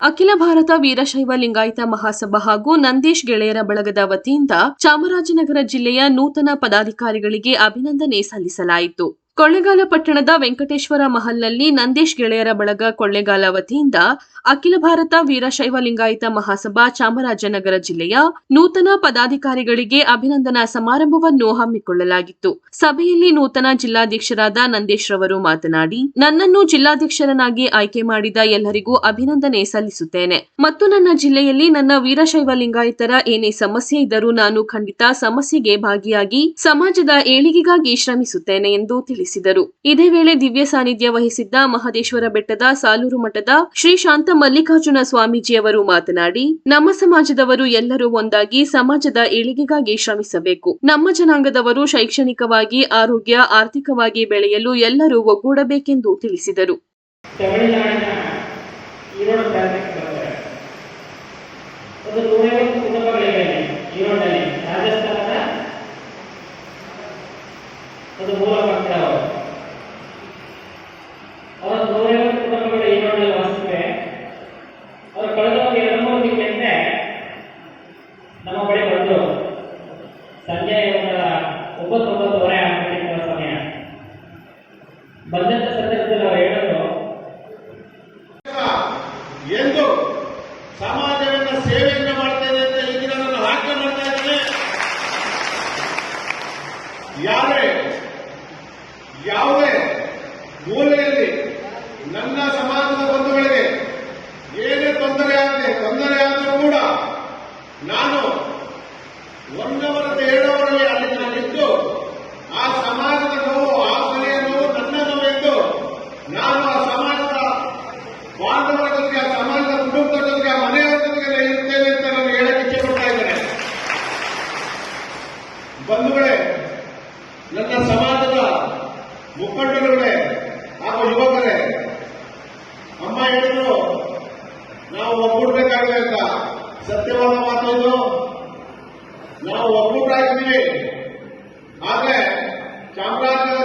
ಅಖಿಲ ಭಾರತ ವೀರಶೈವ ಲಿಂಗಾಯತ ಮಹಾಸಭಾ ಹಾಗೂ ನಂದೀಶ್ ಗೆಳೆಯರ ಬಳಗದ ವತಿಯಿಂದ ಚಾಮರಾಜನಗರ ಜಿಲ್ಲೆಯ ನೂತನ ಪದಾಧಿಕಾರಿಗಳಿಗೆ ಅಭಿನಂದನೆ ಸಲ್ಲಿಸಲಾಯಿತು. ಕೊಳ್ಳೇಗಾಲ ಪಟ್ಟಣದ ವೆಂಕಟೇಶ್ವರ ಮಹಲ್ನಲ್ಲಿ ನಂದೇಶ್ ಗೆಳೆಯರ ಬಳಗ ಕೊಳ್ಳೆಗಾಲ ವತಿಯಿಂದ ಅಖಿಲ ಭಾರತ ವೀರಶೈವ ಲಿಂಗಾಯತ ಮಹಾಸಭಾ ಚಾಮರಾಜನಗರ ಜಿಲ್ಲೆಯ ನೂತನ ಪದಾಧಿಕಾರಿಗಳಿಗೆ ಅಭಿನಂದನಾ ಸಮಾರಂಭವನ್ನು ಹಮ್ಮಿಕೊಳ್ಳಲಾಗಿತ್ತು. ಸಭೆಯಲ್ಲಿ ನೂತನ ಜಿಲ್ಲಾಧ್ಯಕ್ಷರಾದ ನಂದೇಶ್ ರವರು ಮಾತನಾಡಿ, ನನ್ನನ್ನು ಜಿಲ್ಲಾಧ್ಯಕ್ಷರನ್ನಾಗಿ ಆಯ್ಕೆ ಮಾಡಿದ ಎಲ್ಲರಿಗೂ ಅಭಿನಂದನೆ ಸಲ್ಲಿಸುತ್ತೇನೆ. ಮತ್ತು ನನ್ನ ಜಿಲ್ಲೆಯಲ್ಲಿ ನನ್ನ ವೀರಶೈವ ಲಿಂಗಾಯತರ ಏನೇ ಸಮಸ್ಯೆ ಇದ್ದರೂ ನಾನು ಖಂಡಿತ ಸಮಸ್ಯೆಗೆ ಭಾಗಿಯಾಗಿ ಸಮಾಜದ ಏಳಿಗೆಗಾಗಿ ಶ್ರಮಿಸುತ್ತೇನೆ ಎಂದು ತಿಳಿಸಿದರು. ಇದೇ ವೇಳೆ ದಿವ್ಯ ಸಾನ್ನಿಧ್ಯ ವಹಿಸಿದ್ದ ಮಹದೇಶ್ವರ ಬೆಟ್ಟದ ಸಾಲೂರು ಮಠದ ಶ್ರೀ ಶಾಂತ ಮಲ್ಲಿಕಾರ್ಜುನ ಸ್ವಾಮೀಜಿಯವರು ಮಾತನಾಡಿ, ನಮ್ಮ ಸಮಾಜದವರು ಎಲ್ಲರೂ ಒಂದಾಗಿ ಸಮಾಜದ ಏಳಿಗೆಗಾಗಿ ಶ್ರಮಿಸಬೇಕು. ನಮ್ಮ ಜನಾಂಗದವರು ಶೈಕ್ಷಣಿಕವಾಗಿ, ಆರೋಗ್ಯ, ಆರ್ಥಿಕವಾಗಿ ಬೆಳೆಯಲು ಎಲ್ಲರೂ ಒಗ್ಗೂಡಬೇಕೆಂದು ತಿಳಿಸಿದರು. ತಮಿಳುನಾಡಿನ ಈರೋಡು ಒಂದು ನಮ್ಮ ಬಳಿ ಬಂದು ಸಂಜೆ ಒಂದು ಒಂಬತ್ತು ಒಂಬತ್ತುವರೆ ಸಮಯ. ಬಂದಂತ ಸಂದರ್ಭದಲ್ಲಿ ಅವರು ಹೇಳೋದು, ಎಂದು ಸಮಾಜವನ್ನ ಸೇವೆಯನ್ನು ಮಾಡ್ತೇನೆ ಅಂತ ಈಗಿನ ನಾನು ಆಜ್ಞೆ ಮಾಡ್ತಾ ಇದ್ದೇನೆ. ಯಾರೇ ಯಾವುದೇ ಮೂಲೆಯಲ್ಲಿ ನನ್ನ ಸಮಾಜದ ಬಂಧುಗಳಿಗೆ ಏನೇ ತೊಂದರೆ ಆಗಲಿ ತೊಂದರೆ ಆದರೂ ಕೂಡ ನಾನು ಒಂದವರದ್ದು ಎರಡವರಲ್ಲಿ ಅಲ್ಲಿ ನಾನಿದ್ದು ಆ ಸಮಾಜದ ನೋವು, ಆ ಮನೆಯ ನೋವು ನನ್ನ ನೋವು ಎಂದು ನಾನು ಆ ಸಮಾಜದ ಬಾಂಧವರ ಜೊತೆಗೆ ಆ ಸಮಾಜದ ಕುಟುಂಬದ ಜೊತೆಗೆ ಆ ಮನೆಯವರ ಜೊತೆಗೆ ಇರ್ತೇನೆ ಅಂತ ನಾನು ಹೇಳಕ್ಕೆ ಇಚ್ಛೆ ಪಡ್ತಾ ಇದ್ದೇನೆ. ಬಂಧುಗಳೇ, ನನ್ನ ಸಮಾಜದ ಮುಖಂಡರುಗಳೇ, ಹಾಗೂ ಯುವಕರೇ, ಅಮ್ಮ ಹೇಳಿದ್ರು ನಾವು ಒಗ್ಗೂಡ್ಬೇಕಾಗಿದೆ ಅಂತ ಸತ್ಯವಾದ ಮಾತು ಇದು. ನಾವು ಒಗ್ಗೂಟಾಗಿದ್ದೀವಿ ಆದ್ರೆ ಚಾಮರಾಜ